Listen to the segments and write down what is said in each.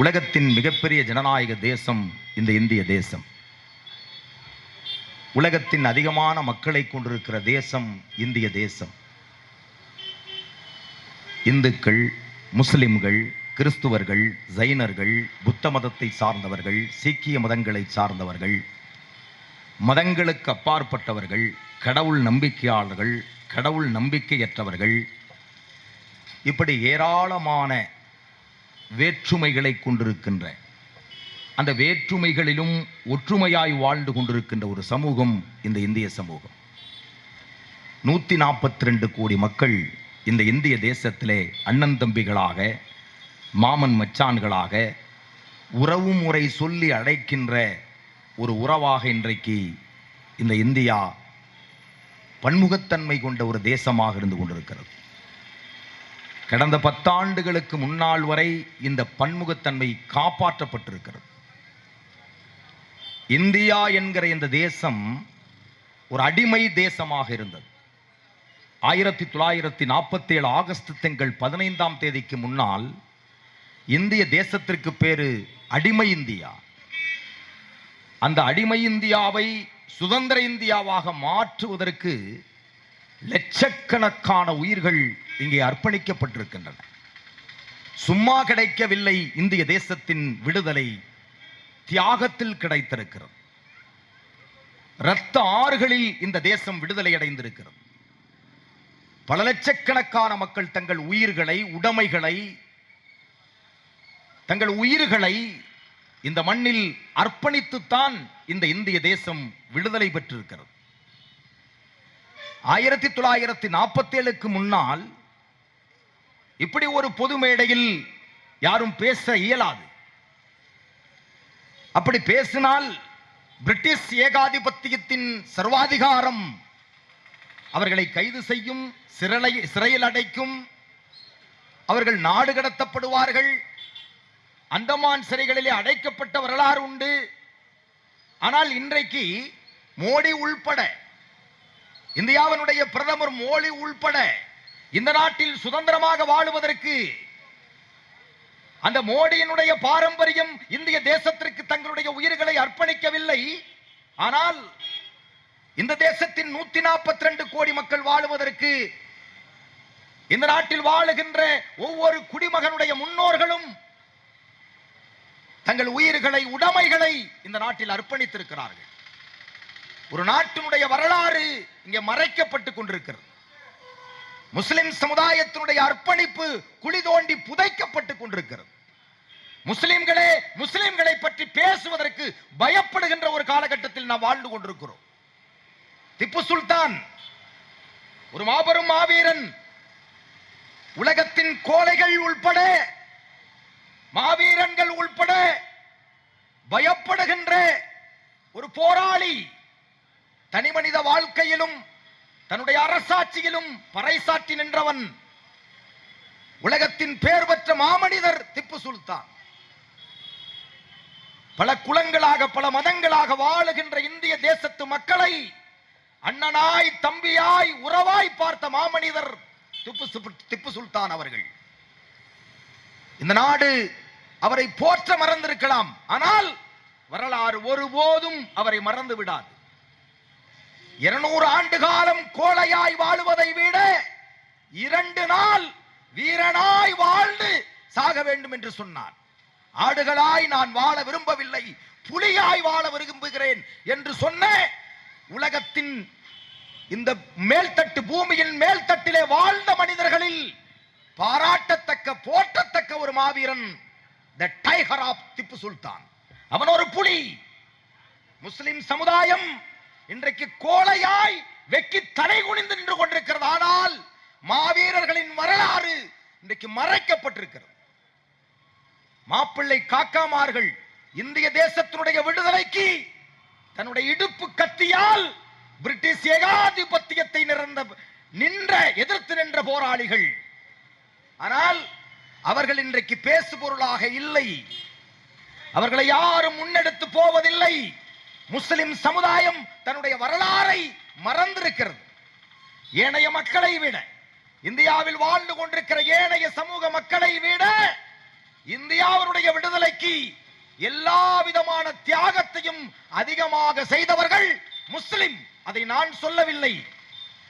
உலகத்தின் மிகப்பெரிய ஜனநாயக தேசம் இந்த இந்திய தேசம். உலகத்தின் அதிகமான மக்களை கொண்டிருக்கிற தேசம் இந்திய தேசம். இந்துக்கள் முஸ்லிம்கள் கிறிஸ்துவர்கள் ஜைனர்கள் புத்த மதத்தை சார்ந்தவர்கள் சீக்கிய மதங்களை சார்ந்தவர்கள் மதங்களுக்கு அப்பாற்பட்டவர்கள் கடவுள் நம்பிக்கையாளர்கள் கடவுள் நம்பிக்கையற்றவர்கள் இப்படி ஏராளமான வேற்றுமைகளை கொண்டிருக்கின்ற அந்த வேற்றுமைகளிலும் ஒற்றுமையாய் வாழ்ந்து கொண்டிருக்கின்ற ஒரு சமூகம் இந்த இந்திய சமூகம். நூற்றி நாற்பத்தி ரெண்டு கோடி மக்கள் இந்த இந்திய தேசத்திலே அண்ணன் தம்பிகளாக மாமன் மச்சான்களாக உறவு முறை சொல்லி அழைக்கின்ற ஒரு உறவாக இன்றைக்கு இந்த இந்தியா பன்முகத்தன்மை கொண்ட ஒரு தேசமாக இருந்து கொண்டிருக்கிறது. கடந்த பத்தாண்டுகளுக்கு முன்னால் வரை இந்த பன்முகத்தன்மை காப்பாற்றப்பட்டிருக்கிறது. இந்தியா என்கிற இந்த தேசம் ஒரு அடிமை தேசமாக இருந்தது. ஆயிரத்தி தொள்ளாயிரத்தி நாற்பத்தி ஏழு ஆகஸ்ட் திங்கள் பதினைந்தாம் தேதிக்கு முன்னால் இந்திய தேசத்திற்கு பேரு அடிமை இந்தியா. அந்த அடிமை இந்தியாவை சுதந்திர இந்தியாவாக மாற்றுவதற்கு லட்சக்கணக்கான உயிர்கள் இங்கே அர்ப்பணிக்கப்பட்டிருக்கின்றன. சும்மா கிடைக்கவில்லை இந்திய தேசத்தின் விடுதலை தியாகத்தில் கிடைத்திருக்கிறது. இரத்த ஆறுகளில் இந்த தேசம் விடுதலை அடைந்திருக்கிறது. பல லட்சக்கணக்கான மக்கள் தங்கள் உயிர்களை உடைமைகளை தங்கள் உயிர்களை இந்த மண்ணில் அர்ப்பணித்துத்தான் இந்த இந்திய தேசம் விடுதலை பெற்றிருக்கிறது. ஆயிரத்தி தொள்ளாயிரத்தி நாற்பத்தி ஏழுக்கு முன்னால் இப்படி ஒரு பொது மேடையில் யாரும் பேச இயலாது. அப்படி பேசினால் பிரிட்டிஷ் ஏகாதிபத்தியத்தின் சர்வாதிகாரம் அவர்களை கைது செய்யும் சிறலை சிறையில் அடைக்கும் அவர்கள் நாடு கடத்தப்படுவார்கள் அந்தமான் சிறைகளிலே அடைக்கப்பட்ட வரலாறு உண்டு. ஆனால் இன்றைக்கு மோடி உள்பட இந்தியாவினுடைய பிரதமர் மோடி உள்பட இந்த நாட்டில் சுதந்திரமாக வாழுவதற்கு அந்த மோடியினுடைய பாரம்பரியம் இந்திய தேசத்திற்கு தங்களுடைய உயிர்களை அர்ப்பணிக்கவில்லை. ஆனால் இந்த தேசத்தின் நூத்தி நாற்பத்தி ரெண்டு கோடி மக்கள் வாழுவதற்கு இந்த நாட்டில் வாழுகின்ற ஒவ்வொரு குடிமகனுடைய முன்னோர்களும் தங்கள் உயிர்களை உடைமைகளை இந்த நாட்டில் அர்ப்பணித்திருக்கிறார்கள். ஒரு நாட்டினுடைய வரலாறு இங்கே மறைக்கப்பட்டுக் கொண்டிருக்கிறது. முஸ்லிம் சமுதாயத்தினுடைய அர்ப்பணிப்பு குழி தோண்டி புதைக்கப்பட்டுக் கொண்டிருக்கிறது. முஸ்லிம்களே முஸ்லிம்களை பற்றி பேசுவதற்கு பயப்படுகின்ற ஒரு காலகட்டத்தில் நாம் வாழ்ந்து கொண்டிருக்கிறோம். திப்பு சுல்தான் ஒரு மாபெரும் மாவீரன் உலகத்தின் கோலைகள் உள்பட மாவீரன்கள் உள்பட பயப்படுகின்ற ஒரு போராளி தனிமனித வாழ்க்கையிலும் தன்னுடைய அரசாட்சியிலும் பறைசாற்றி நின்றவன் உலகத்தின் பேர் பெற்ற மாமனிதர் திப்பு சுல்தான். பல குலங்களாக பல மதங்களாக வாழுகின்ற இந்திய தேசத்து மக்களை அண்ணனாய் தம்பியாய் உறவாய் பார்த்த மாமனிதர் திப்பு திப்பு சுல்தான் அவர்கள். இந்த நாடு அவரை போற்ற மறந்திருக்கலாம். ஆனால் வரலாறு ஒருபோதும் அவரை மறந்து விடாது. இருநூறு ஆண்டு காலம் கோழையாய் வாழுவதை விட இரண்டு நாள் வீரனாய் வாழ்ந்து சாக வேண்டும் என்று சொன்னார் ஆடுகளாய் நான் வாழ விரும்பவில்லை புலியாய் வாழ விரும்புகிறேன் என்று சொன்ன உலகத்தின் இந்த மேல்தட்டு பூமியின் மேல்தட்டிலே வாழ்ந்த மனிதர்களில் பாராட்டத்தக்க போற்றத்தக்க ஒரு மாவீரன் the tiger of Tipu Sultan அவன் ஒரு புலி முஸ்லிம் சமுதாயம் இன்றைக்கு கோலையாய் வெக்கி தலை குனிந்து நின்று கொண்டிருக்கிறது. ஆனால் மாவீரர்களின் வரலாறு இன்றைக்கு மறைக்கப்பட்டிருக்கிறது. மாப்பிள்ளை காக்காமார்கள் இந்திய தேசத்தினுடைய விடுதலைக்கு தன்னுடைய இடுப்பு கத்தியால் பிரிட்டிஷ் ஏகாதிபத்தியத்தை நிறந்த நின்ற எதிர்த்து நின்ற போராளிகள். ஆனால் அவர்கள் இன்றைக்கு பேசு பொருளாக இல்லை. அவர்களை யாரும் முன்னெடுத்து போவதில்லை. முஸ்லிம் சமுதாயம் தன்னுடைய வரலாறை மறந்திருக்கிறது. ஏனைய மக்களை விட இந்தியாவில் வாழ்ந்து கொண்டிருக்கிற ஏனைய சமூக மக்களை விட இந்தியாவினுடைய விடுதலைக்கு எல்லா விதமான தியாகத்தையும் அதிகமாக செய்தவர்கள் முஸ்லிம். அதை நான் சொல்லவில்லை.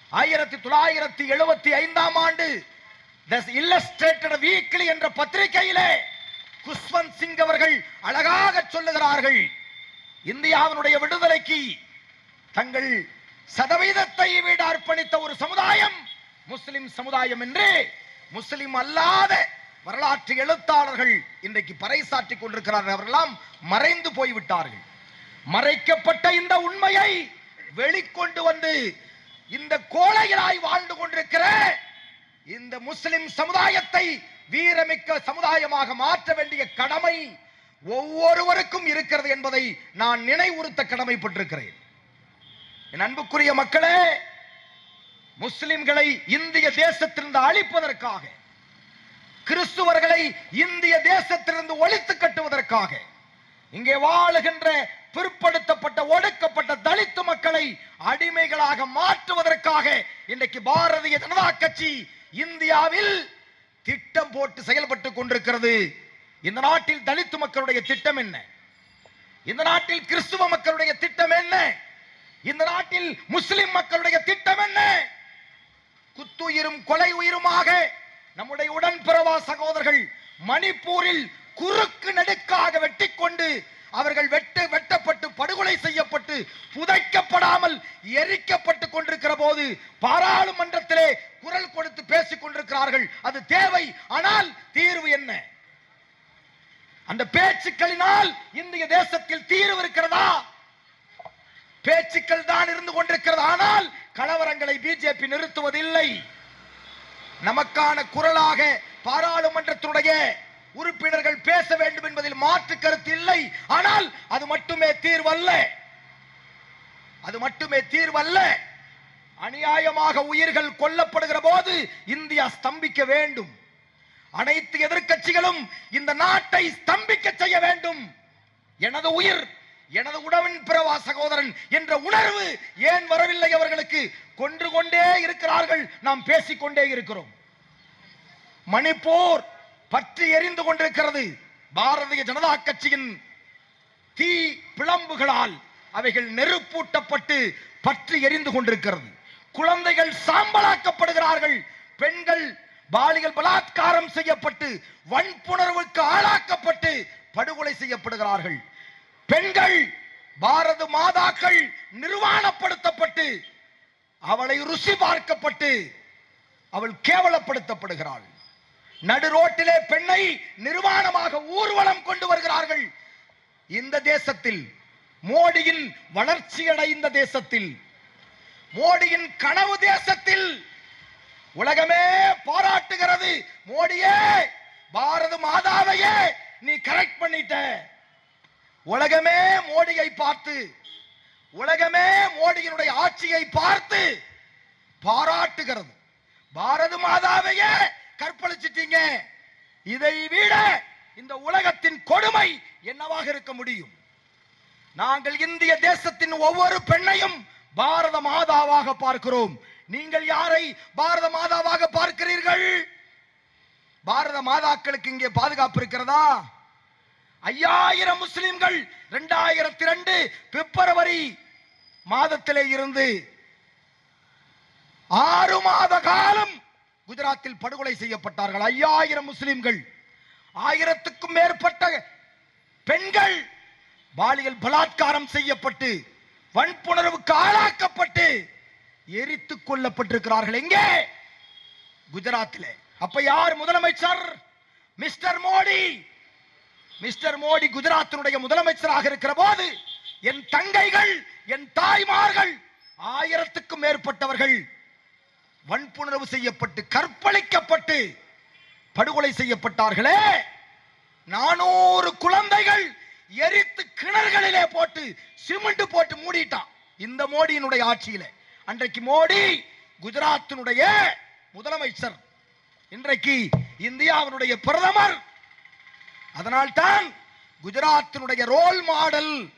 ஆயிரத்தி தொள்ளாயிரத்தி எழுபத்தி ஐந்தாம் ஆண்டு இல்லஸ்ட்ரேட்டட் வீக்லி என்ற பத்திரிகையிலே குஷ்வந்த் சிங் அவர்கள் அழகாக சொல்லுகிறார்கள். இந்தியாவினுடைய விடுதலைக்கு தங்கள் சதவீதத்தை வீடு அர்ப்பணித்த ஒரு சமுதாயம் முஸ்லிம் சமுதாயம் என்று முஸ்லிம் அல்லாத வரலாற்று எழுத்தாளர்கள் இன்றைக்கு பறைசாற்றிக் கொண்டிருக்கிறார்கள். அவரெல்லாம் மறைந்து போய்விட்டார்கள். மறைக்கப்பட்ட இந்த உண்மையை வெளிக்கொண்டு வந்து இந்த கோழைகளாய் வாழ்ந்து கொண்டிருக்கிற இந்த முஸ்லிம் சமுதாயத்தை வீரமிக்க சமுதாயமாக மாற்ற வேண்டிய கடமை ஒவ்வொருவருக்கும் இருக்கிறது என்பதை நான் நினைவுறுத்த கடமைப்பட்டிருக்கிறேன். என் அன்புக்குரிய மக்களே முஸ்லிம்களை இந்திய தேசத்திலிருந்து அழிப்பதற்காக கிறிஸ்துவர்களை இந்திய தேசத்திலிருந்து ஒழித்து கட்டுவதற்காக இங்கே வாழுகின்ற பிற்படுத்தப்பட்ட ஒடுக்கப்பட்ட தலித்து மக்களை அடிமைகளாக மாற்றுவதற்காக இன்றைக்கு பாரதிய ஜனதா கட்சி இந்தியாவில் திட்டம் போட்டு செயல்பட்டு கொண்டிருக்கிறது. இந்த நாட்டில் தலித்து மக்களுடைய திட்டம் என்ன? இந்த நாட்டில் கிறிஸ்துவ மக்களுடைய திட்டம் என்ன? இந்த நாட்டில் முஸ்லிம் மக்களுடைய திட்டம் என்ன? குத்துயிரும் கொலை உயிருமாக நம்முடைய உடன்பிறவா சகோதரர்கள் மணிப்பூரில் குறுக்கு நெடுக்காக வெட்டி கொண்டு அவர்கள் வெட்டு வெட்டப்பட்டு படுகொலை செய்யப்பட்டு புதைக்கப்படாமல் எரிக்கப்பட்டு கொண்டிருக்கிற போது பாராளுமன்றத்திலே குரல் கொடுத்து பேசிக் கொண்டிருக்கிறார்கள். அது தேவை. ஆனால் தீர்வு என்ன? அந்த பேச்சுக்களினால் இந்திய தேசத்தில் தீர்வு இருக்கிறதா? பேச்சுக்கள் தான் இருந்து கொண்டிருக்கிறது. ஆனால் கலவரங்களை பிஜேபி நிறுத்துவதில்லை. நமக்கான குரலாக பாராளுமன்றத்தினுடைய உறுப்பினர்கள் பேச வேண்டும் என்பதில் மாற்று கருத்து இல்லை. ஆனால் அது மட்டுமே தீர்வல்ல. அது மட்டுமே தீர்வல்ல. அநியாயமாக உயிர்கள் கொல்லப்படுகிற போது இந்தியா ஸ்தம்பிக்க வேண்டும். அனைத்து எதிர்க்கட்சிகளும் இந்த நாட்டை ஸ்தம்பிக்க செய்ய வேண்டும். எனது உயிர் எனது உடவின் பிறவா சகோதரன் என்ற உணர்வு ஏன் வரவில்லை அவர்களுக்கு? கொன்று கொண்டே இருக்கிறார்கள். நாம் பேசிக்கொண்டே இருக்கிறோம். மணிப்பூர் பற்றி எரிந்து கொண்டிருக்கிறது பாரதிய ஜனதா கட்சியின் தீ பிளம்புகளால் அவைகள் நெருப்பூட்டப்பட்டு பற்றி எரிந்து கொண்டிருக்கிறது. குழந்தைகள் சாம்பலாக்கப்படுகிறார்கள். பெண்கள் பாலியல் பலாத்காரம் செய்யப்பட்டு வன்புணர்வுக்கு ஆளாக்கப்பட்டு படுகொலை செய்யப்படுகிறார்கள். பெண்கள் பாரத மாதாக்கள் நிர்வாணப்படுத்தப்பட்டு அவளை ருசி பார்க்கப்பட்டு அவள் கேவலப்படுத்தப்படுகிறாள். நடு ரோட்டிலே பெண்ணை நிர்வாணமாக ஊர்வலம் கொண்டு வருகிறார்கள். இந்த தேசத்தில் மோடியின் வளர்ச்சி அடைந்த தேசத்தில் மோடியின் கனவு தேசத்தில் உலகமே பாராட்டுகிறது. மோடியே பாரத மாதாவையே நீ கரெக்ட் பண்ணிட்ட. உலகமே மோடியை பார்த்து உலகமே மோடியினுடைய ஆட்சியை பார்த்து பாராட்டுகிறது. பாரத மாதாவையே கற்பழிச்சிட்டீங்க. இதை விட இந்த உலகத்தின் கொடுமை என்னவாக இருக்க முடியும்? நாங்கள் இந்திய தேசத்தின் ஒவ்வொரு பெண்ணையும் பாரத மாதாவாக பார்க்கிறோம். நீங்கள் யாரை பாரத மாதாவாக பார்க்கிறீர்கள்? பாரத மாதாக்களுக்கு இங்கே பாதுகாப்பு இருக்கிறதா? ஐயாயிரம் முஸ்லிம்கள் இரண்டாயிரத்தி ரெண்டு பிப்ரவரி மாதத்திலே இருந்து ஆறு மாத காலம் குஜராத்தில் படுகொலை செய்யப்பட்டார்கள். ஐயாயிரம் முஸ்லிம்கள் ஆயிரத்துக்கும் மேற்பட்ட பெண்கள் பாலியல் பலாத்காரம் செய்யப்பட்டு வன்புணர்வுக்கு ஆளாக்கப்பட்டு எரித்து கொல்லப்பட்டிருக்கிறார்கள். எங்கே? குஜராத்தில். அப்ப யார் முதலமைச்சர்? மிஸ்டர் மோடி. மிஸ்டர் மோடி குஜராத்தினுடைய முதலமைச்சராக இருக்கிற போது என் தங்கைகள் என் தாய்மார்கள் ஆயிரத்துக்கும் மேற்பட்டவர்கள் வன்புணர்வு செய்யப்பட்டு கற்பழிக்கப்பட்டு படுகொலை செய்யப்பட்டார்களே. நானூறு குழந்தைகள் எரித்து கிணறுகளிலே போட்டு சிமெண்ட் போட்டு மூடிட்டான். இந்த மோடியினுடைய ஆட்சியில. அன்றைக்கு மோடி குஜராத்தினுடைய முதலமைச்சர். இன்றைக்கு இந்தியாவினுடைய பிரதமர். அதனால்தான் குஜராத்தினுடைய ரோல் மாடல்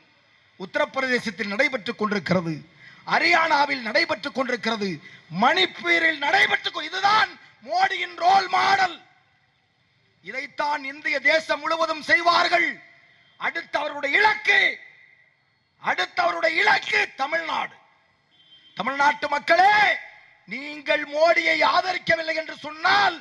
உத்தரப்பிரதேசத்தில் நடைபெற்றுக் கொண்டிருக்கிறது. ஹரியானாவில் நடைபெற்றுக் கொண்டிருக்கிறது. மணிப்பூரில் நடைபெற்றுக் இதுதான் மோடியின் ரோல் மாடல் இதைத்தான் இந்திய தேசம் முழுவதும் செய்வார்கள். அடுத்தவருடைய இலக்கு அடுத்தவருடைய இலக்கு தமிழ்நாடு. தமிழ்நாட்டு மக்களே நீங்கள் மோடியை ஆதரிக்கவில்லை என்று சொன்னால்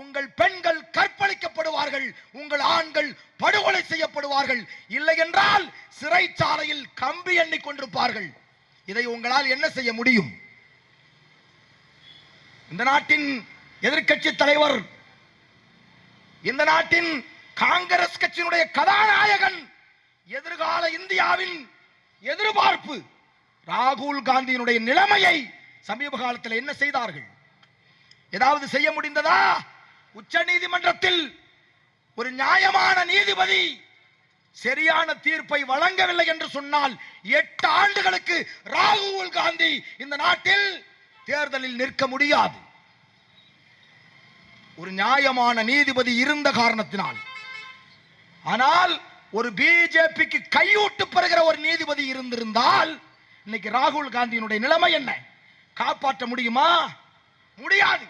உங்கள் பெண்கள் கற்பழிக்கப்படுவார்கள் உங்கள் ஆண்கள் படுகொலை செய்யப்படுவார்கள். இல்லை என்றால் சிறைச்சாலையில் கம்பி எண்ணிக் கொண்டிருப்பார்கள். இதை உங்களால் என்ன செய்ய முடியும்? இந்த நாட்டின் எதிர்க்கட்சி தலைவர் இந்த நாட்டின் காங்கிரஸ் கட்சியினுடைய கதாநாயகன் எதிர்கால இந்தியாவின் எதிர்பார்ப்பு ராகுல் காந்தியினுடைய நிலைமையை சமீப காலத்தில் என்ன செய்தார்கள்? ஏதாவது செய்ய முடிந்ததா? உச்ச நீதிமன்றத்தில் ஒரு நியாயமான நீதிபதி சரியான தீர்ப்பை வழங்கவில்லை என்று சொன்னால் எட்டு ஆண்டுகளுக்கு ராகுல் காந்தி இந்த நாட்டில் தேர்தலில் நிற்க முடியாது. ஒரு நியாயமான நீதிபதி இருந்த காரணத்தினால். ஆனால் ஒரு பிஜேபிக்கு கையூட்டு பெறுகிற ஒரு நீதிபதி இருந்திருந்தால் இன்னைக்கு ராகுல் காந்தியினுடைய நிலைமை என்ன? காப்பாற்ற முடியுமா? முடியாது.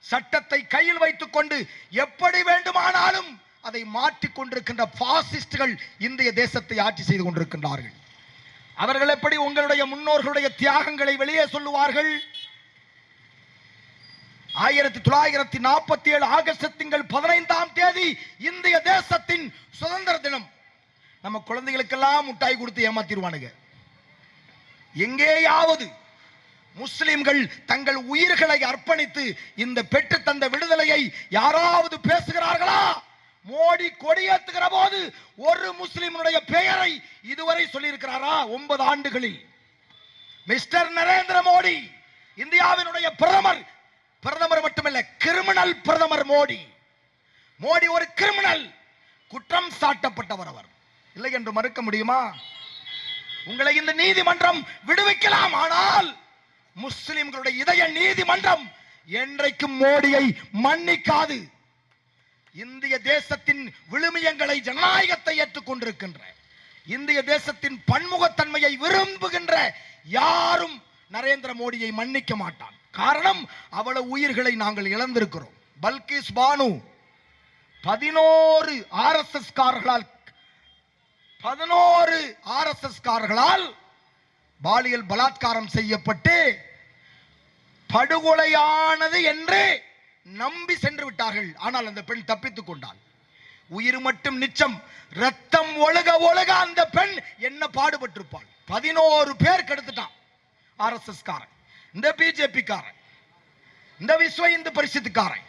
சட்டத்தை கையில் வைத்துக் கொண்டு எப்படி வேண்டுமானாலும் அதை மாற்றிக் கொண்டிருக்கின்ற பாசிஸ்டுகள் இந்திய தேசத்தை ஆட்சி செய்து கொண்டிருக்கின்றார்கள். அவர்கள் எப்படி உங்களுடைய முன்னோர்களுடைய தியாகங்களை வெளியே சொல்லுவார்கள்? ஆயிரத்தி தொள்ளாயிரத்தி நாற்பத்தி ஏழு ஆகஸ்ட் திங்கள் பதினைந்தாம் தேதி இந்திய தேசத்தின் சுதந்திர தினம். நம்ம குழந்தைகளுக்கெல்லாம் முட்டாய் கொடுத்து ஏமாத்திடுவானுங்க. எங்கேயாவது முஸ்லிம்கள் தங்கள் உயிர்களை அர்ப்பணித்து இந்த பெற்று தந்த விடுதலையை யாராவது பேசுகிறார்களா? மோடி கொடியேற்றுகிற போது ஒரு முஸ்லிமுடைய பெயரை இதுவரை சொல்லியிருக்கிறாரா? ஒன்பது ஆண்டுகளில். மிஸ்டர் நரேந்திர மோடி இந்தியாவினுடைய பிரதமர். பிரதமர் மட்டுமல்ல கிரிமினல் பிரதமர் மோடி. மோடி ஒரு கிரிமினல் குற்றம் சாட்டப்பட்டவர் அவர். இல்லை என்று மறுக்க முடியுமா? உங்களை இந்த நீதிமன்றம் விடுவிக்கலாம் ஆனால் முஸ்லிம்களுடைய இதய நீதிமன்றம் என்றைக்கும் மோடியை மன்னிக்காது. இந்திய தேசத்தின் விழுமியங்களை ஜனநாயகத்தை ஏற்றுக்கொண்டிருக்கின்ற இந்திய தேசத்தின் பன்முகத்தன்மையை விரும்புகின்ற யாரும் நரேந்திர மோடியை மன்னிக்க மாட்டான். காரணம் அவ்வளவு உயிர்களை நாங்கள் இழந்திருக்கிறோம். பல்கிஸ் பானு பதினோரு ஆர்எஸ்எஸ் காரர்களால் பதினோரு ஆர்எஸ்எஸ் காரர்களால் பாலியல் பலாத்காரம் செய்யப்பட்டு படுகொலையானது என்று நம்பி சென்று விட்டார்கள். ஆனால் அந்த பெண் தப்பித்துக் கொண்டாள். உயிர் மட்டும் நிச்சம் ரத்தம் ஒழுக ஒழுக அந்த பெண் என்ன பாடுபட்டிருப்பாள். பதினோரு பேர் கெடுத்துட்டான். ஆர்எஸ்எஸ் காரன் இந்த பிஜேபி காரன் இந்த விஸ்வ இந்து பரிசுத்துக்காரன்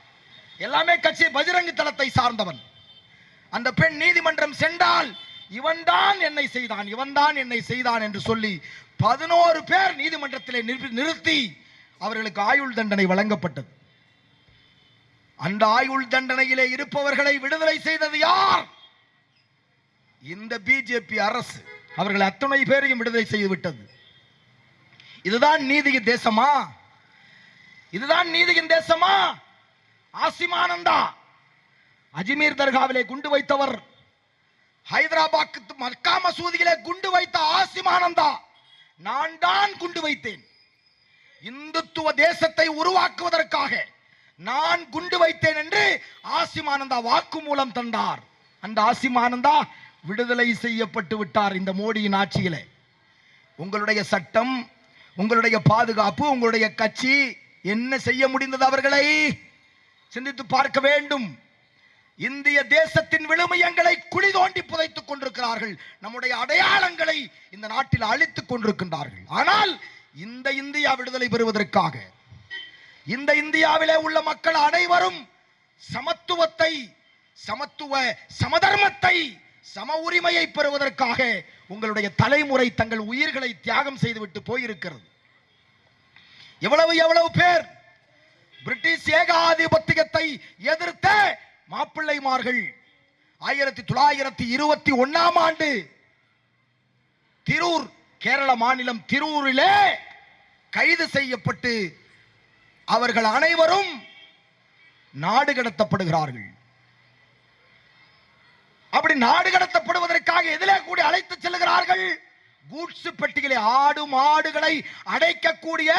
எல்லாமே கட்சி பஜ்ரங்கி தளத்தை சார்ந்தவன். அந்த பெண் நீதிமன்றம் சென்றால் இவன்தான் என்னை செய்தான் இவன்தான் என்னை செய்தான் என்று சொல்லி பதினோரு பேர் நீதிமன்றத்திலே நிறுத்தி- நிறுத்தி அவர்களுக்கு ஆயுள் தண்டனை வழங்கப்பட்டது. அந்த ஆயுள் தண்டனையிலே இருப்பவர்களை விடுதலை செய்தது யார்? இந்த பிஜேபி அரசு அவர்கள் அத்தனை பேரையும் விடுதலை செய்து விட்டது இதுதான் நீதியின் தேசமா? இதுதான் நீதியின் தேசமா? ஆசிமானந்தா. அஜ்மீர் தர்காவிலே குண்டு வைத்தவர் ஹைதராபாத் மக்கா மசூதியிலே குண்டு வைத்த ஆசிமானந்தா நான் தான் குண்டு வைத்தேன். இந்துத்துவ தேசத்தை உருவாக்குவதற்காக நான் குண்டு வைத்தேன் என்று ஆசிமானந்தா வாக்குமூலம் தந்தார். அந்த ஆசிமானந்தா விடுதலை செய்யப்பட்டு விட்டார் இந்த மோடியின் ஆட்சியில. உங்களுடைய சட்டம் உங்களுடைய பாதுகாப்பு உங்களுடைய கட்சி என்ன செய்ய முடிந்தது அவர்களை? சிந்தித்து பார்க்க வேண்டும். இந்திய தேசத்தின் விழுமியங்களை குழி தோண்டி புதைத்துக் கொண்டிருக்கிறார்கள். நம்முடைய அடையாளங்களை இந்த நாட்டில் அழித்துக் கொண்டிருக்கின்றார்கள். ஆனால் இந்த இந்தியா விடுதலை பெறுவதற்காக இந்த இந்தியாவிலே உள்ள மக்கள் அனைவரும் சமத்துவத்தை சமத்துவ சமதர்மத்தை சம உரிமையை பெறுவதற்காக உங்களுடைய தலைமுறை தங்கள் உயிர்களை தியாகம் செய்துவிட்டு போயிருக்கிறது. எவ்வளவு எவ்வளவு பேர் பிரிட்டிஷ் ஏகாதிபத்தியத்தை எதிர்த்த மாப்பிள்ளைமார்கள். ஆயிரத்தி தொள்ளாயிரத்தி இருபத்தி ஒன்னாம் ஆண்டு திரூர் கேரள மாநிலம் திரூரிலே கைது செய்யப்பட்டு அவர்கள் அனைவரும் நாடு கடத்தப்படுகிறார்கள். அப்படி நாடு கடத்தப்படுவதற்காக எதிலே கூடி அழைத்து செல்கிறார்கள். கூட்ஸ் பெட்டிகளை ஆடு மாடுகளை அடைக்கக்கூடிய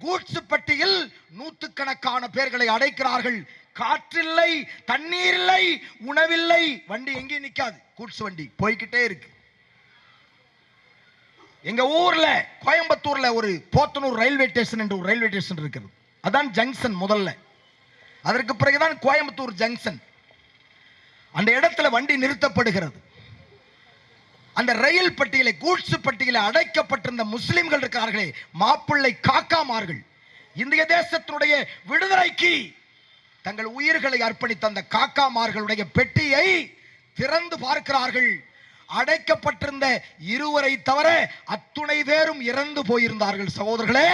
கூட்ஸ் பெட்டியில் நூற்றுக்கணக்கான பேர்களை அடைக்கிறார்கள். காற்றில்லை தண்ணீர் இல்லை உணவில்லை. வண்டி எங்கேயும் நிக்காது. கூட்ஸ் வண்டி போய்கிட்டே இருக்கு. எங்க ஊர்ல கோயம்புத்தூர்ல ஒரு போத்தனூர் ரயில்வே ஸ்டேஷன் என்று ஒரு ரயில்வே ஸ்டேஷன் இருக்கிறது அதான் ஜங்ஷன் முதல்ல. அதற்கு பிறகுதான் கோயம்புத்தூர் ஜங்ஷன். அந்த இடத்துல வண்டி நிறுத்தப்படுகிறது. அந்த ரயில் பட்டியலை கூட்ஸ் பட்டியலை அடைக்கப்பட்டிருந்த முஸ்லிம்கள் இருக்கிறார்களே மாப்பிள்ளை காக்காமார்கள். இந்திய தேசத்தினுடைய விடுதலைக்கு தங்கள் உயிர்களை அர்ப்பணித்த அந்த காக்காமார்களுடைய பெட்டியை திறந்து பார்க்கிறார்கள். அடைக்கப்பட்டிருந்த இருவரை தவிர அத்துணை பேரும் இறந்து போயிருந்தார்கள். சகோதரர்களே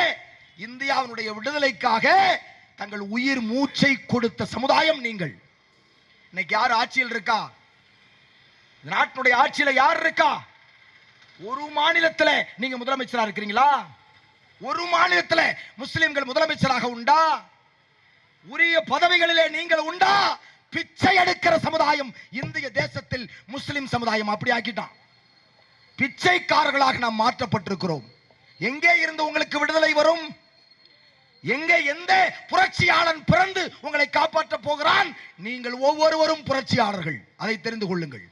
இந்தியாவினுடைய விடுதலைக்காக தங்கள் உயிர் மூச்சை கொடுத்த சமுதாயம் நீங்கள். இன்னைக்கு யார் ஆட்சியில் இருக்கா? நாட்டினுடைய ஆட்சியில யார் இருக்கா? ஒரு மாநிலத்துல நீங்க முதலமைச்சரா இருக்கிறீங்களா? ஒரு மாநிலத்துல முஸ்லிம்கள் முதலமைச்சராக உண்டா? உரிய பதவிகளிலே நீங்கள் உண்டா? பிச்சை எடுக்கிற சமுதாயம் இந்திய தேசத்தில் முஸ்லிம் சமுதாயம் அப்படி ஆக்கிட்டான். பிச்சைக்காரர்களாக நாம் மாற்றப்பட்டிருக்கிறோம். எங்கே இருந்து உங்களுக்கு விடுதலை வரும்? எங்கே எந்த புரட்சியாளன் பிறந்து உங்களை காப்பாற்ற போகிறான்? நீங்கள் ஒவ்வொருவரும் புரட்சியாளர்கள். அதை தெரிந்து கொள்ளுங்கள்.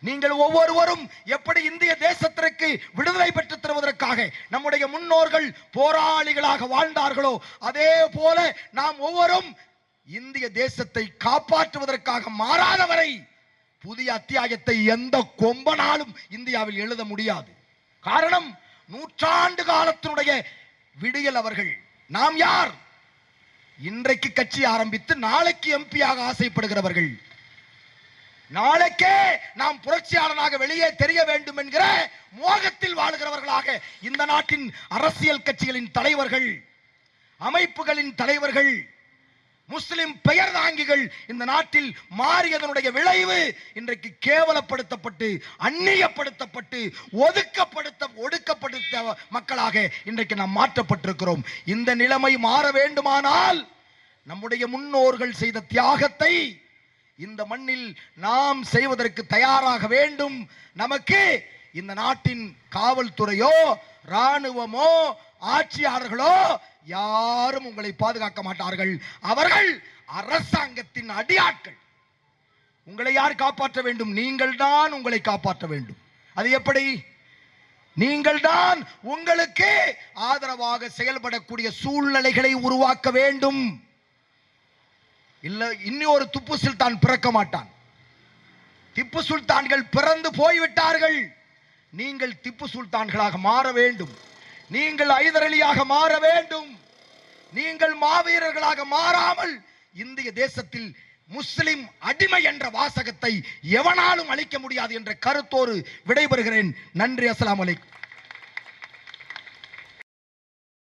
நீங்கள் ஒவ்வொருவரும் எப்படி இந்திய தேசத்திற்கு விடுதலை பெற்றுத் தருவதற்காக நம்முடைய முன்னோர்கள் போராளிகளாக வாழ்ந்தார்களோ அதே போல நாம் ஒவ்வொரும் இந்திய தேசத்தை காப்பாற்றுவதற்காக மாறாதவரை புதிய அத்தியாயத்தை எந்த கொம்பனாலும் இந்தியாவில் எழுத முடியாது. காரணம் நூற்றாண்டு காலத்தினுடைய விடியல் அவர்கள். நாம் யார்? இன்றைக்கு கட்சி ஆரம்பித்து நாளைக்கு எம்பியாக ஆசைப்படுகிறவர்கள். நாளைக்கே நாம் புரட்சியாளனாக வெளியே தெரிய வேண்டும் என்கிற மோகத்தில் வாழுகிறவர்களாக இந்த நாட்டின் அரசியல் கட்சிகளின் தலைவர்கள் அமைப்புகளின் தலைவர்கள் முஸ்லிம் பெயர் தாங்கிகள் இந்த நாட்டில் மாறியதனுடைய விளைவு இன்றைக்கு கேவலப்படுத்தப்பட்டு அந்நியப்படுத்தப்பட்டு ஒதுக்கப்படுத்த ஒடுக்கப்படுத்த மக்களாக இன்றைக்கு நாம் மாற்றப்பட்டிருக்கிறோம். இந்த நிலைமை மாற வேண்டுமானால் நம்முடைய முன்னோர்கள் செய்த தியாகத்தை இந்த மண்ணில் நாம் செய்வதற்கு தயாராக வேண்டும். நமக்கு இந்த நாட்டின் காவல்துறையோ ராணுவமோ ஆட்சியாளர்களோ யாரும் உங்களை பாதுகாக்க மாட்டார்கள். அவர்கள் அரசாங்கத்தின் அடியாட்கள். உங்களை யார் காப்பாற்ற வேண்டும்? நீங்கள் தான் உங்களை காப்பாற்ற வேண்டும். அது எப்படி? நீங்கள் தான் உங்களுக்கு ஆதரவாக செயல்படக்கூடிய சூழ்நிலைகளை உருவாக்க வேண்டும். இல்ல இன்னொரு துப்பு சுல்தான் பிறக்க மாட்டான். திப்பு சுல்தான்கள் பிறந்து போய்விட்டார்கள். நீங்கள் திப்பு சுல்தான்களாக மாற வேண்டும். நீங்கள் ஐதர் அலியாக மாற வேண்டும். நீங்கள் மாவீரர்களாக மாறாமல் இந்திய தேசத்தில் முஸ்லிம் அடிமை என்ற வாசகத்தை எவனாலும் அளிக்க முடியாது என்ற கருத்தோடு விடைபெறுகிறேன். நன்றி அஸ்லாம் அலைக்கும்.